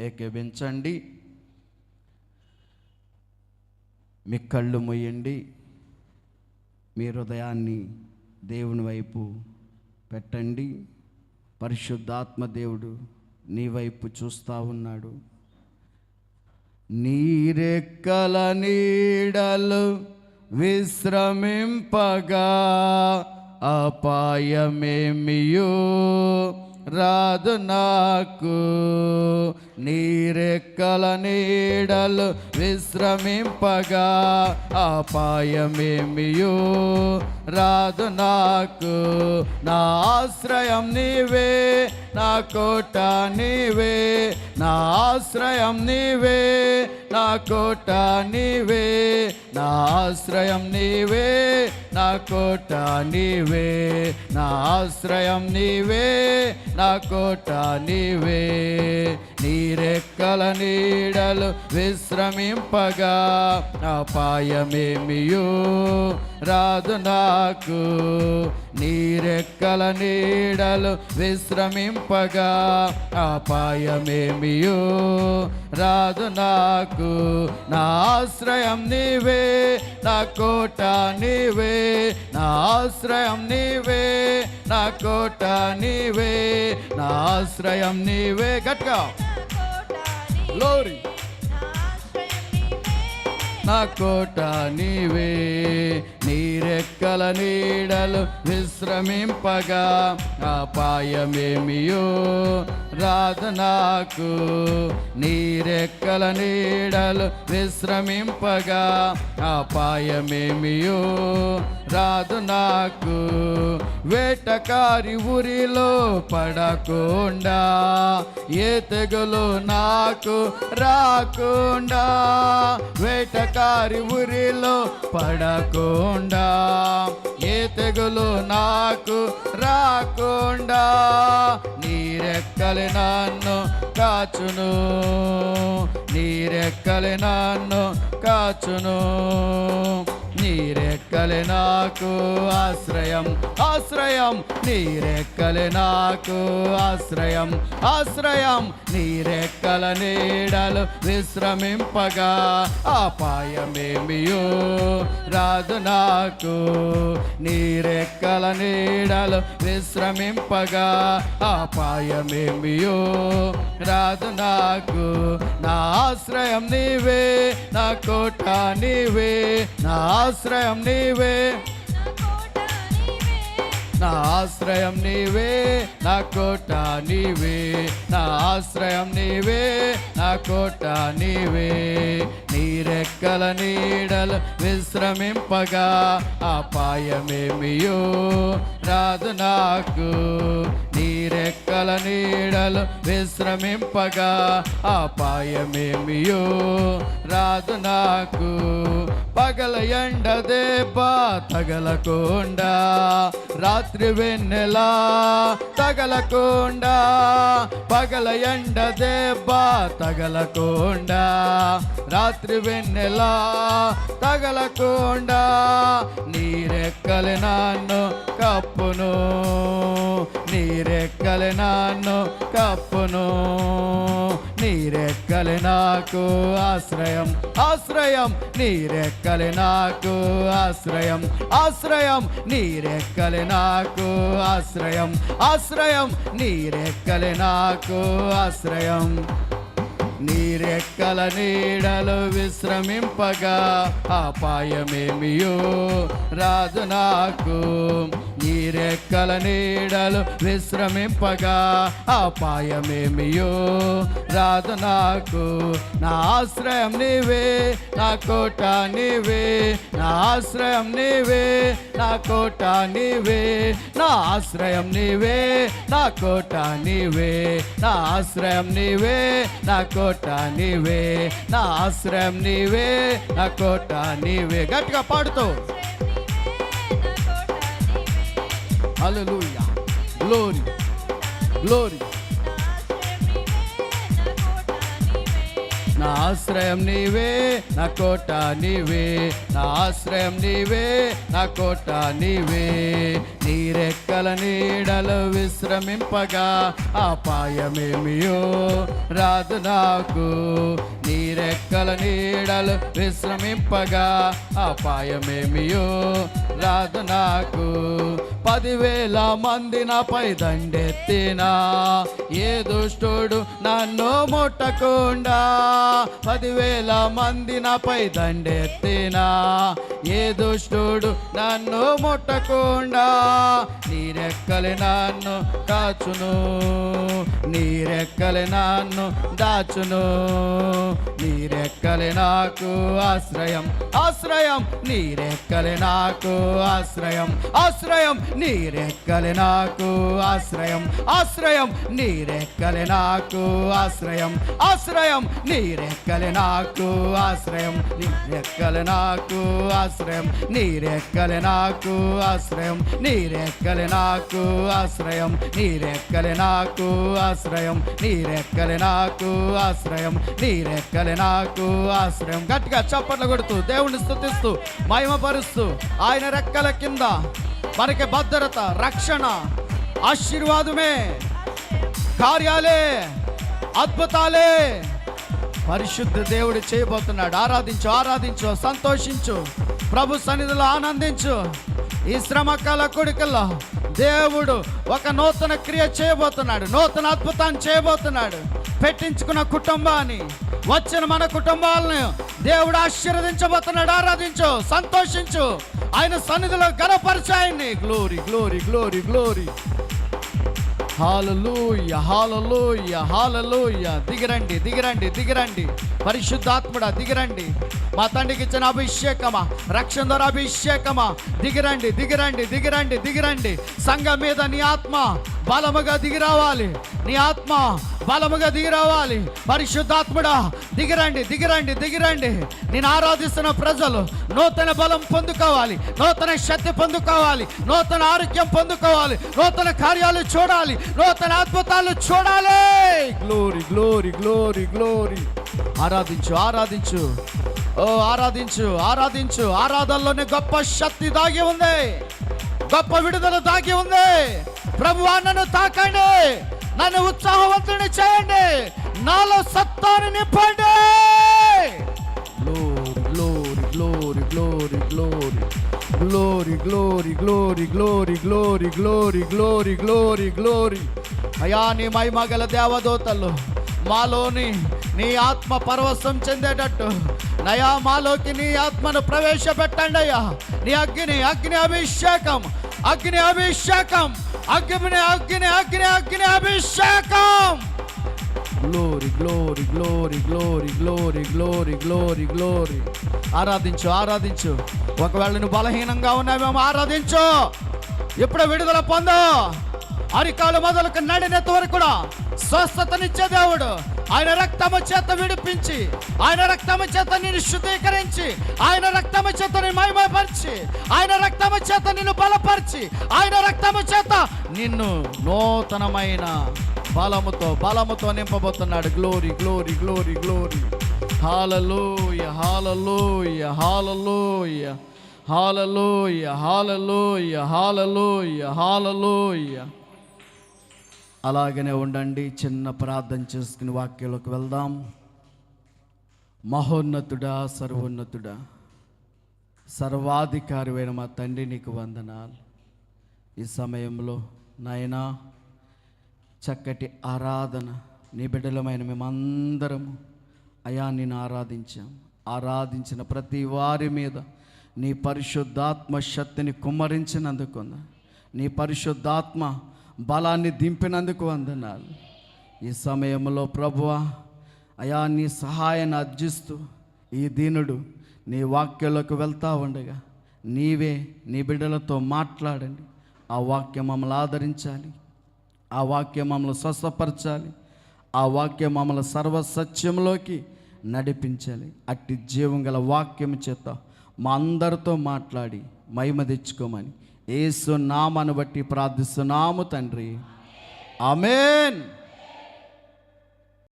ఏకీభించండి. మీ కళ్ళు మొయ్యండి మీ హృదయాన్ని దేవుని వైపు పెట్టండి. పరిశుద్ధాత్మ దేవుడు నీ వైపు చూస్తూ ఉన్నాడు. నీరెక్కల నీడలు విశ్రమింపగా అపాయమేమియో రాదు నాకు. నీరెక్కల నీడలు విశ్రమింపగా అపాయమేమియో? రాదు నాకు. నా ఆశ్రయం నీవే. నా కోట నీవే. నా ఆశ్రయం నీవే. నా కోట నీవే. నా ఆశ్రయం నీవే. నా కోట నీవే నా ఆశ్రయం నీవే నా కోట నీవే. నీరెక్కల నీడలు విశ్రమింపగా నా పాయమేమియు రాదు నాకు. నీరెక్కల నీడలు విశ్రమింపగా అపాయమేమియో రాదు నాకు. నా ఆశ్రయం నీవే నా కోట నీవే. నా ఆశ్రయం నీవే నా కోట నీవే నా ఆశ్రయం నీవే. గట్గా లోరి నా కోట నీవే నీరెక్కల నీడలు విశ్రమింపగా అపాయమేమియో రాదు నాకు. నీరెక్కల నీడలు విశ్రమింపగా అపాయమేమియో రాదు నాకు. వేటకారి ఊరిలో పడకుండా ఏ తెగులు నాకు రాకుండా వేటకారి ఊరిలో పడకుండా ఏ తెగులు నాకు రాకుండా నీరెక్కలి నన్ను కాచును నీరెక్కలి నన్ను కాచును. నీరెక్కలే నాకు ఆశ్రయం ఆశ్రయం. నీరెక్కలే నాకు ఆశ్రయం ఆశ్రయం. నీరెక్కల నీడలు విశ్రమింపగా అపాయమేమియో రాదు నాకు. నీరెక్కల నీడలు విశ్రమింపగా అపాయమేమియో రాదు నాకు. ఆశ్రయం నీవే నా కోట నీవే నా ఆశ్రయం నీవే. నా ఆశ్రయం నీవే నా కోట నీవే నా ఆశ్రయం నీవే నా కోట నీవే. నీరెక్కల నీడలు విశ్రమింపగా అపాయమేమియో రాదు నాకు. నీ రెక్కల నీడలు విశ్రమింపగా అపాయమేమియో రాదు నాకు. పగల ఎండ దేప తగలకుండా రాత్రి వెన్నెలా తగలకుండా పగల ఎండ దేప తగలకుండా రాత్రి వెన్నెలా తగలకుండా నీరెక్కలి నన్ను కప్పును నీరెక్కలి నాన్ను కప్పును. నీరెక్కలి నాకు ఆశ్రయం ఆశ్రయం. నీరెక్కలి నాకు ఆశ్రయం ఆశ్రయం. నీరెక్కలి నాకు ఆశ్రయం ఆశ్రయం. నీరెక్కలి నాకు ఆశ్రయం. నీరెక్కల నీడలు విశ్రమింపగా అపాయమేమియో రాదు నాకు. నీరెక్కల నీడలు విశ్రమింపగా అపాయమేమియో రాదు నాకు. నా ఆశ్రయం నీవే నా కోట నీవే నా ఆశ్రయం నీవే నా కోట నీవే నా ఆశ్రయం నీవే నా కోట నీవే నా ఆశ్రయం నీవే నా కోట నీవే నా ఆశ్రయం నీవే నా కోట నీవే గట్టిగా పాడుతూ. హల్లెలూయా గ్లోరీ గ్లోరీ నా ఆశ్రయం నీవే నా కోట నీవే నా ఆశ్రయం నీవే నా కోట నీవే. నీరెక్కల నీడలు విశ్రమింపగా అపాయమేమియో రాదు నాకు. నీరెక్కల నీడలు విశ్రమింపగా అపాయమేమియో రాదు నాకు. పదివేల మంది నాపై దండెత్తినా ఏ దుష్టుడు నన్ను ముట్టకుండా పదివేల మంది నాపై దండెత్తినా. ఏ దుష్టుడు నన్ను ముట్టకుండా నీరెక్కలి నన్ను కాచును నీరెక్కలి నన్ను దాచును. నీరెక్కలి నాకు ఆశ్రయం ఆశ్రయం నీరెక్కలి నాకు ఆశ్రయం ఆశ్రయం నీరెక్కలి నాకు ఆశ్రయం ఆశ్రయం నీరెక్కలి నాకు ఆశ్రయం ఆశ్రయం నీరెక్కలి నాకు ఆశ్రయం నీరెక్కలి నాకు ఆశ్రయం నీరెక్కలి నాకు ఆశ్రయం నీరెక్కలి నాకు ఆశ్రయం నీరెక్కలి నాకు ఆశ్రయం నీరెక్కలి నాకు ఆశ్రయం నీరెక్కలి నాకు ఆశ్రయం. గట్టిగా చప్పట్లు కొడుతూ దేవుని స్థుతిస్తూ మహిమపరుస్తూ ఆయన రెక్కల కింద మనకి భద్రత రక్షణ ఆశీర్వాదమే. కార్యాలే అద్భుతాలే. పరిశుద్ధ దేవుడు చేయబోతున్నాడు. ఆరాధించు ఆరాధించు సంతోషించు. ప్రభు సన్నిధిలో ఆనందించు. ఈ శ్రమకాల కొడుకల్లో దేవుడు ఒక నూతన క్రియ చేయబోతున్నాడు. నూతన అద్భుతాన్ని చేయబోతున్నాడు. పెట్టించుకున్న కుటుంబాన్ని వచ్చిన మన కుటుంబాలను దేవుడు ఆశీర్వదించబోతున్నాడు. ఆరాధించు సంతోషించు. ఆయన సన్నిధిలో గణపరిచాయన్ని glory glory glory glory hallelujah hallelujah hallelujah దిగిరండి దిగిరండి దిగిరండి. పరిశుద్ధాత్ముడా దిగిరండి. మా తండ్రికి ఇచ్చిన అభిషేకమా. రక్షణ ద్వారా అభిషేకమా. దిగిరండి దిగిరండి దిగిరండి దిగిరండి. సంఘం మీద నీ ఆత్మ బలముగా దిగిరావాలి నీ ఆత్మ బలముగా దిగిరావాలి పరిశుద్ధాత్ముడా దిగిరండి దిగిరండి దిగిరండి. నేను ఆరాధిస్తున్న ప్రజలు నూతన బలం పొందుకోవాలి. నూతన శక్తి పొందుకోవాలి. నూతన ఆరోగ్యం పొందుకోవాలి. నూతన కార్యాలు చూడాలి. నూతన అద్భుతాలు చూడాలి. గ్లోరీ గ్లోరీ గ్లోరీ గ్లోరీ ఆరాధించు ఆరాధించు. ఓ ఆరాధించు ఆరాధించు. ఆరాధనలోనే గొప్ప శక్తి దాగి ఉంది. గొప్ప విడుదల దాగి ఉంది. ప్రభు నన్ను తాకండి. నన్ను ఉత్సాహవంతుని చేయండి. నాలో సత్తాను నింపండి. Glory glory glory glory glory glory glory glory glory అయా నీ మహిమ గల దేవదూతలు మాలోని నీ ఆత్మ పరవశం చెందేటట్టు. నయా మాలోకి నీ ఆత్మను ప్రవేశపెట్టండి అయ్యా. నీ అగ్ని అగ్ని అభిషేకం అగ్ని అభిషేకం అగ్ని అగ్ని అగ్ని అగ్ని అభిషేకం. Glory glory glory glory glory glory glory glory ఆరాధించు ఆరాధించు. ఒకవేళ నువ్వు బలహీనంగా ఉన్నావేమో ఆరాధించు. ఇప్పుడు విడుదల పొందు. అరికాలు మొదలుకు నడినంత వరకు కూడా స్వస్థతనిచ్చే దేవుడు. ఆయన రక్తము చేత విడిపించి ఆయన రక్తము చేత నిన్ను శుద్ధీకరించి ఆయన రక్తము చేత నిన్ను మహిమపరిచి ఆయన రక్తము చేత నిన్ను బలపరిచి ఆయన రక్తము చేత నిన్ను నూతనమైన బలముతో బలముతో నింపబోతున్నాడు. Glory glory glory glory. Hallelujah hallelujah hallelujah హాలలోయ హాలలోయ హాలలోయ హాలలోయ. అలాగనే ఉండండి చిన్న ప్రార్థన చేసుకుని వాక్యంలోకి వెళ్దాం. మహోన్నతుడా సర్వోన్నతుడా సర్వాధికారి మా తండ్రి నీకు వందనాలు. ఈ సమయంలో నాయనా చక్కటి ఆరాధన నీ బిడ్డలమైన మేమందరము అయా నేను ఆరాధించాం. ఆరాధించిన ప్రతి వారి మీద నీ పరిశుద్ధాత్మ శక్తిని కుమ్మరించినందుకు నీ పరిశుద్ధాత్మ బలాన్ని దింపినందుకు వందనాలు. ఈ సమయంలో ప్రభువా అయా నీ సహాయాన్ని అర్జిస్తూ ఈ దీనుడు నీ వాక్యంలోకి వెళ్తా ఉండగా నీవే నీ బిడ్డలతో మాట్లాడండి. ఆ వాక్యం మమ్మల్ని ఆదరించాలి. ఆ వాక్యం మమ్మల్ని స్వస్థపరచాలి. ఆ వాక్యం మమ్మల్ని సర్వ సత్యంలోకి నడిపించాలి. అట్టి జీవం గల వాక్యం చేత మా అందరితో మాట్లాడి మహిమ తెచ్చుకోమని ఏసు నామను బట్టి ప్రార్థిస్తున్నాము తండ్రి. అమేన్